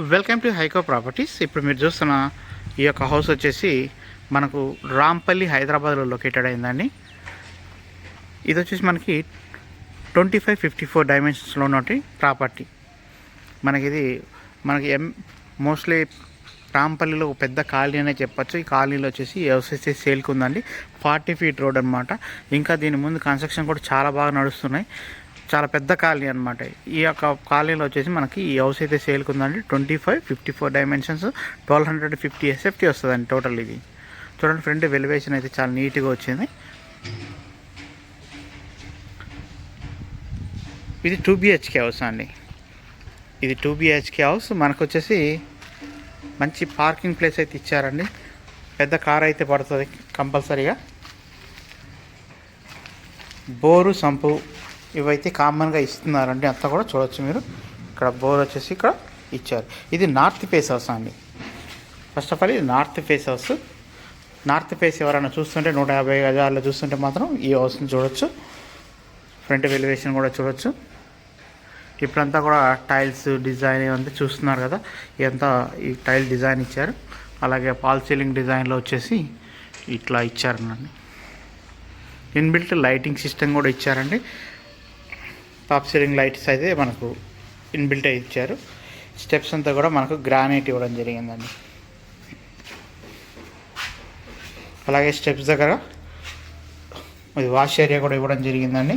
Welcome to హైకో properties. ఇప్పుడు మీరు చూస్తున్న ఈ యొక్క హౌస్ వచ్చేసి మనకు రాంపల్లి హైదరాబాద్లో లొకేటెడ్ అయిందండి. ఇది వచ్చేసి మనకి ట్వంటీ ఫైవ్ ఫిఫ్టీ ఫోర్ డైమెన్షన్స్లో ఉన్నటి ప్రాపర్టీ. మనకి ఇది మనకి ఎం మోస్ట్లీ రాంపల్లిలో ఒక పెద్ద కాలనీ అనే చెప్పచ్చు. ఈ కాలనీలో వచ్చేసి ఈ సేల్కి ఉందండి. ఫార్టీ ఫీట్ రోడ్ అనమాట ఇంకా దీని ముందు కన్స్ట్రక్షన్ కూడా చాలా బాగా నడుస్తున్నాయి. చాలా పెద్ద కాలనీ అనమాట ఈ యొక్క కాలనీలో వచ్చేసి మనకి ఈ హౌస్ అయితే సేల్కి ఉందండి. Twenty five fifty four dimensions twelve hundred fifty SFT వస్తుందండి టోటల్ ఇది. చూడండి ఫ్రంట్ వెలివేషన్ అయితే చాలా నీట్గా వచ్చింది. ఇది టూ బిహెచ్కే హౌస్ అండి. ఇది టూ బిహెచ్కే హౌస్. మనకు వచ్చేసి మంచి పార్కింగ్ ప్లేస్ అయితే ఇచ్చారండి. పెద్ద కార్ అయితే పడుతుంది కంపల్సరీగా. బోరు సంపు ఇవైతే కామన్గా ఇస్తున్నారండి. అంతా కూడా చూడొచ్చు మీరు. ఇక్కడ బోర్ వచ్చేసి ఇక్కడ ఇచ్చారు. ఇది నార్త్ ఫేస్ హౌస్ అండి. ఫస్ట్ ఆఫ్ ఆల్ ఇది north face house north face ఎవరైనా చూస్తుంటే నూట యాభై గజాల్లో చూస్తుంటే మాత్రం ఈ హౌస్ని చూడొచ్చు. ఫ్రంట్ వెలివేషన్ కూడా చూడొచ్చు. ఇప్పుడంతా కూడా టైల్స్ డిజైన్ ఇవంతా చూస్తున్నారు కదా. ఇదంతా ఈ టైల్ డిజైన్ ఇచ్చారు. అలాగే పాల్ సీలింగ్ డిజైన్లో వచ్చేసి ఇట్లా ఇచ్చారండి ఇన్బిల్ట్ లైటింగ్ సిస్టమ్ కూడా ఇచ్చారండి. టాప్ సీలింగ్ లైట్స్ అయితే మనకు ఇన్బిల్ట్ ఇచ్చారు. స్టెప్స్ అంతా కూడా మనకు గ్రానైట్ ఇవ్వడం జరిగిందండి. అలాగే స్టెప్స్ దగ్గర ఇది వాష్ ఏరియా కూడా ఇవ్వడం జరిగిందండి.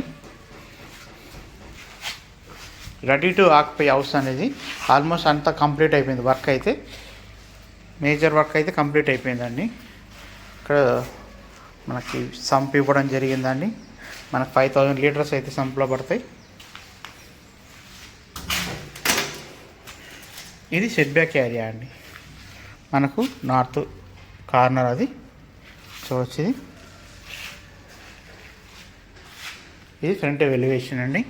రెడీ టు ఆక్యుపై హౌస్ అనేది ఆల్మోస్ట్ అంతా కంప్లీట్ అయిపోయింది వర్క్ అయితే. మేజర్ వర్క్ అయితే కంప్లీట్ అయిపోయిందండి. ఇక్కడ మనకి సంప్ ఇవ్వడం జరిగిందండి. మనకు ఫైవ్ థౌజండ్ లీటర్స్ అయితే సంప్లో పడతాయి. ఇది సెట్ బ్యాక్ ఏరియా అండి. మనకు నార్త్ కార్నర్ అది. చూడొచ్చు ఇది ఇది ఫ్రంట్ వెలివేషన్ అండి.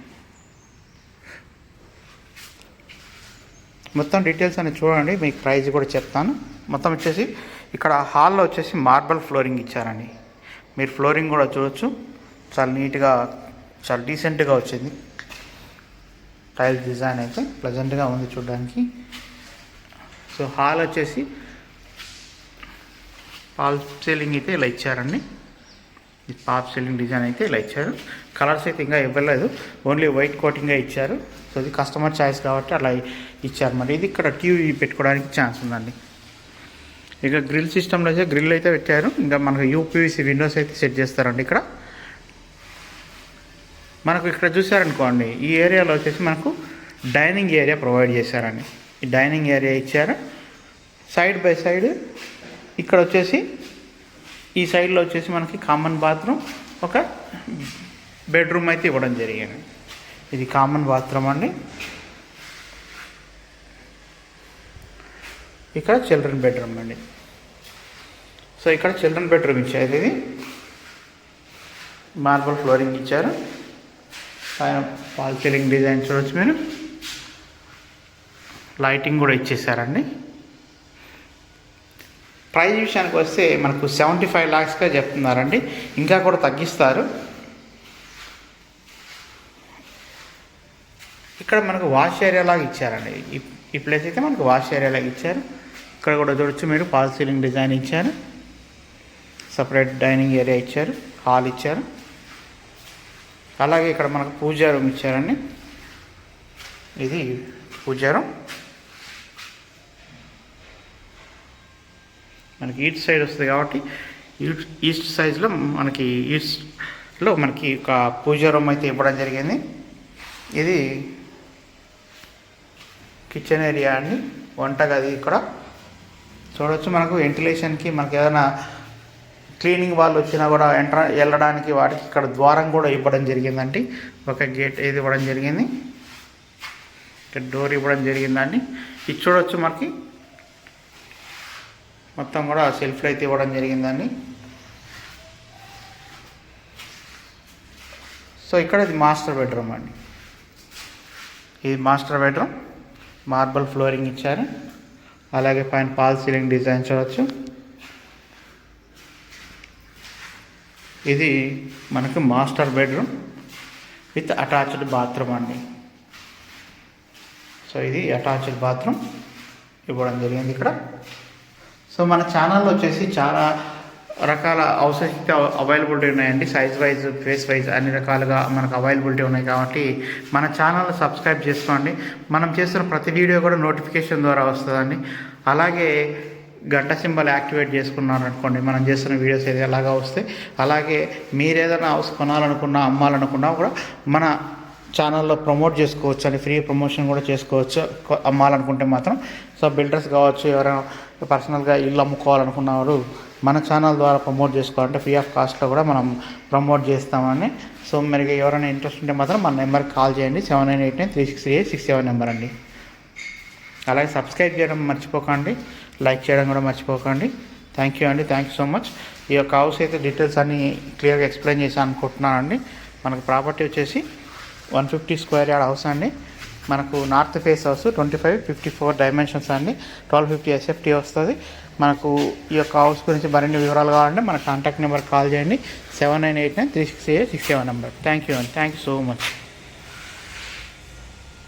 మొత్తం డీటెయిల్స్ అని చూడండి మీకు ప్రైస్ కూడా చెప్తాను. మొత్తం వచ్చేసి ఇక్కడ హాల్లో వచ్చేసి మార్బల్ ఫ్లోరింగ్ ఇచ్చారండి. మీరు ఫ్లోరింగ్ కూడా చూడొచ్చు. చాలా నీట్గా చాలా డీసెంట్గా వచ్చింది. టైల్ డిజైన్ అయితే ప్లెజెంట్గా ఉంది చూడడానికి. సో హాల్ వచ్చేసి పాల్ సీలింగ్ అయితే ఇలా ఇచ్చారండి ఈ పాప్ సీలింగ్ డిజైన్ అయితే ఇలా ఇచ్చారు. కలర్స్ అయితే ఇంకా ఇవ్వలేదు. ఓన్లీ వైట్ కోటింగ్గా ఇచ్చారు. సో ఇది కస్టమర్ ఛాయిస్ కాబట్టి అలా ఇచ్చారు మరి. ఇది ఇక్కడ టీవీ పెట్టుకోవడానికి ఛాన్స్ ఉందండి. ఇక గ్రిల్ సిస్టంలో అయితే గ్రిల్ అయితే పెట్టారు. ఇంకా మనకు యూపీవీసీ విండోస్ అయితే సెట్ చేస్తారండి ఇక్కడ. మనకు ఇక్కడ చూసారనుకోండి ఈ ఏరియాలో వచ్చేసి మనకు డైనింగ్ ఏరియా ప్రొవైడ్ చేశారండి. ఈ డైనింగ్ ఏరియా ఇచ్చారు. సైడ్ బై సైడ్ ఇక్కడ వచ్చేసి ఈ సైడ్లో వచ్చేసి మనకి కామన్ బాత్రూమ్ ఒక బెడ్రూమ్ అయితే ఇవ్వడం జరిగింది. ఇది కామన్ బాత్రూమ్ అండి. ఇక్కడ చిల్డ్రన్ బెడ్రూమ్ అండి. సో ఇక్కడ చిల్డ్రన్ బెడ్రూమ్ ఇచ్చారు ఇది. మార్బల్ ఫ్లోరింగ్ ఇచ్చారు. పైన ఫాల్ సీలింగ్ డిజైన్ చూడవచ్చు మీరు. లైటింగ్ కూడా ఇచ్చేసారండి. ప్రైస్ విషయానికి వస్తే మనకు సెవెంటీ ఫైవ్ ల్యాక్స్గా చెప్తున్నారండి. ఇంకా కూడా తగ్గిస్తారు. ఇక్కడ మనకు వాష్ ఏరియా లాగా ఇచ్చారండి. ఈ ప్లేస్ అయితే మనకు వాష్ ఏరియా లాగా ఇచ్చారు. ఇక్కడ కూడా చూడొచ్చు మీరు పాల్ సీలింగ్ డిజైన్ ఇచ్చారు. సపరేట్ డైనింగ్ ఏరియా ఇచ్చారు హాల్ ఇచ్చారు. అలాగే ఇక్కడ మనకు పూజా రూమ్ ఇచ్చారండి. ఇది పూజా రూమ్. మనకి ఈస్ట్ సైడ్ వస్తుంది కాబట్టి ఈస్ట్ ఈస్ట్ సైజ్లో మనకి ఈస్ట్లో మనకి ఒక పూజా రూమ్ అయితే ఇవ్వడం జరిగింది. ఇది కిచెన్ ఏరియా అండి. వంటగది ఇక్కడ. చూడవచ్చు మనకు వెంటిలేషన్కి మనకి ఏదైనా క్లీనింగ్ వాళ్ళు వచ్చినా కూడా ఎంటర్ వెళ్ళడానికి వాటికి ఇక్కడ ద్వారం కూడా ఇవ్వడం జరిగిందండి. ఒక గేట్ ఇది ఇవ్వడం జరిగింది. ఇక్కడ డోర్ ఇవ్వడం జరిగిందండి. ఇది చూడవచ్చు మనకి. మొత్తం కూడా సెల్ఫ్లు అయితే ఇవ్వడం జరిగిందండి. సో ఇక్కడ ఇది మాస్టర్ బెడ్రూమ్ అండి. ఇది మాస్టర్ బెడ్రూమ్ మార్బల్ ఫ్లోరింగ్ ఇచ్చారు. అలాగే పైన పాల్ సీలింగ్ డిజైన్ చూడవచ్చు ఇది మనకు master bedroom with attached bathroom అండి. సో ఇది అటాచ్డ్ బాత్రూమ్ ఇవ్వడం జరిగింది ఇక్కడ. సో మన ఛానల్లో వచ్చేసి చాలా రకాల హౌసెస్ అవైలబిలిటీ ఉన్నాయండి. సైజ్ వైజ్ ఫేస్ వైజ్ అన్ని రకాలుగా మనకు అవైలబిలిటీ ఉన్నాయి కాబట్టి మన ఛానల్ సబ్స్క్రైబ్ చేసుకోండి. మనం చేస్తున్న ప్రతి వీడియో కూడా నోటిఫికేషన్ ద్వారా వస్తుందండి. అలాగే గంట సింబల్ యాక్టివేట్ చేసుకున్నారనుకోండి మనం చేస్తున్న వీడియోస్ ఏది ఎలాగా వస్తాయి అలాగే మీరు ఏదైనా హౌస్ కొనాలనుకున్నా అమ్మాలనుకున్నా కూడా మన ఛానల్లో ప్రమోట్ చేసుకోవచ్చు అని ఫ్రీ ప్రమోషన్ కూడా చేసుకోవచ్చు అమ్మాలనుకుంటే మాత్రం. సో బిల్డర్స్ కావచ్చు ఎవరైనా పర్సనల్గా ఇల్లు అమ్ముకోవాలనుకున్నవారు మన ఛానల్ ద్వారా ప్రమోట్ చేసుకోవాలంటే ఫ్రీ ఆఫ్ కాస్ట్లో కూడా మనం ప్రమోట్ చేస్తామని. సో మీరు ఎవరైనా ఇంట్రెస్ట్ ఉంటే మాత్రం మన నెంబర్కి కాల్ చేయండి. Seven nine eight nine three six three eight six seven number అండి. అలాగే సబ్స్క్రైబ్ చేయడం మర్చిపోకండి. లైక్ చేయడం కూడా మర్చిపోకండి. థ్యాంక్ యూ అండి. థ్యాంక్ యూ సో మచ్ ఈ యొక్క హౌస్ అయితే డీటెయిల్స్ అన్ని క్లియర్గా ఎక్స్ప్లెయిన్ చేసి అనుకుంటున్నానండి. మనకు ప్రాపర్టీ వచ్చేసి one fifty square yard house అండి. మనకు north face house twenty five fifty four dimensions అండి. ట్వెల్వ్ ఫిఫ్టీ ఎస్ఎఫ్టీ వస్తుంది. మనకు ఈ యొక్క హౌస్ గురించి మరిన్ని వివరాలు కావాలంటే మన కాంటాక్ట్ నెంబర్ కాల్ చేయండి. Seven nine eight nine three six eight six seven number. Thank you అండి. Thank you so much.